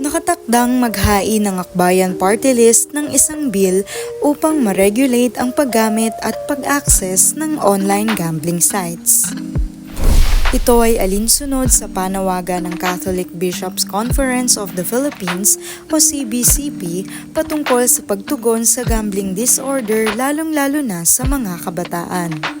Nakatakdang maghain ng akbayan party list ng isang bill upang ma-regulate ang paggamit at pag-access ng online gambling sites. Ito ay alinsunod sa panawagan ng Catholic Bishops Conference of the Philippines o CBCP patungkol sa pagtugon sa gambling disorder lalong-lalo na sa mga kabataan.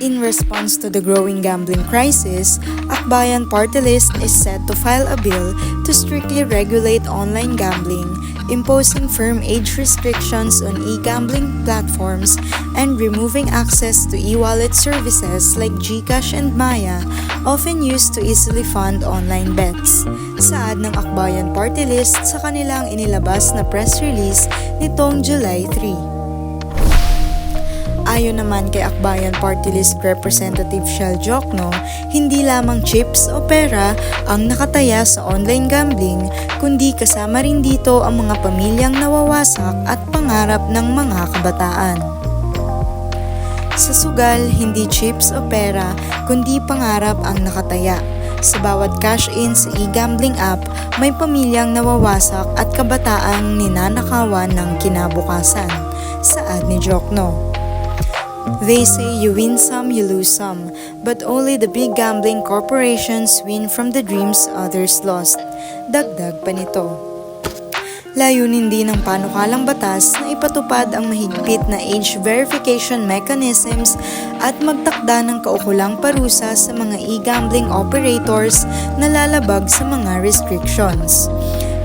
In response to the growing gambling crisis, Akbayan Party List is set to file a bill to strictly regulate online gambling, imposing firm age restrictions on e-gambling platforms and removing access to e-wallet services like GCash and Maya, often used to easily fund online bets. Saad ng Akbayan Party List sa kanilang inilabas na press release nitong July 3. Ayon naman kay Akbayan Party List Representative Shell Jokno, hindi lamang chips o pera ang nakataya sa online gambling, kundi kasama rin dito ang mga pamilyang nawawasak at pangarap ng mga kabataan. Sa sugal, hindi chips o pera, kundi pangarap ang nakataya. Sa bawat cash-in sa e-gambling app, may pamilyang nawawasak at kabataang ninanakawan ng kinabukasan. Saad ni Jokno. They say you win some, you lose some, but only the big gambling corporations win from the dreams others lost. Dagdag pa nito. Layunin din ng panukalang batas na ipatupad ang mahigpit na age verification mechanisms at magtakda ng kaukulang parusa sa mga e-gambling operators na lalabag sa mga restrictions.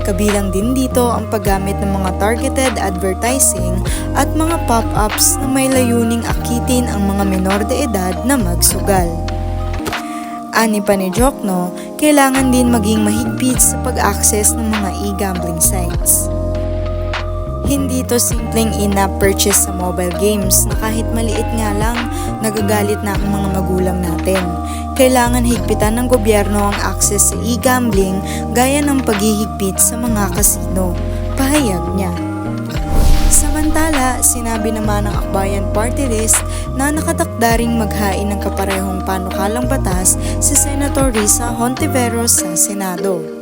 Kabilang din dito ang paggamit ng mga targeted advertising at mga pop-ups na may layuning akitin ang mga menor de edad na magsugal. Ani pa ni Jokno, kailangan din maging mahigpit sa pag-access ng mga e-gambling sites. Hindi to simpleng in-app purchase sa mobile games na kahit maliit nga lang, nagagalit na ang mga magulang natin. Kailangan higpitan ng gobyerno ang access sa e-gambling gaya ng paghihigpit sa mga kasino. Pahayag niya. Samantala, sinabi naman ng Akbayan Party List na nakatakda ring maghain ng kaparehong panukalang batas si Senator Risa Hontiveros sa Senado.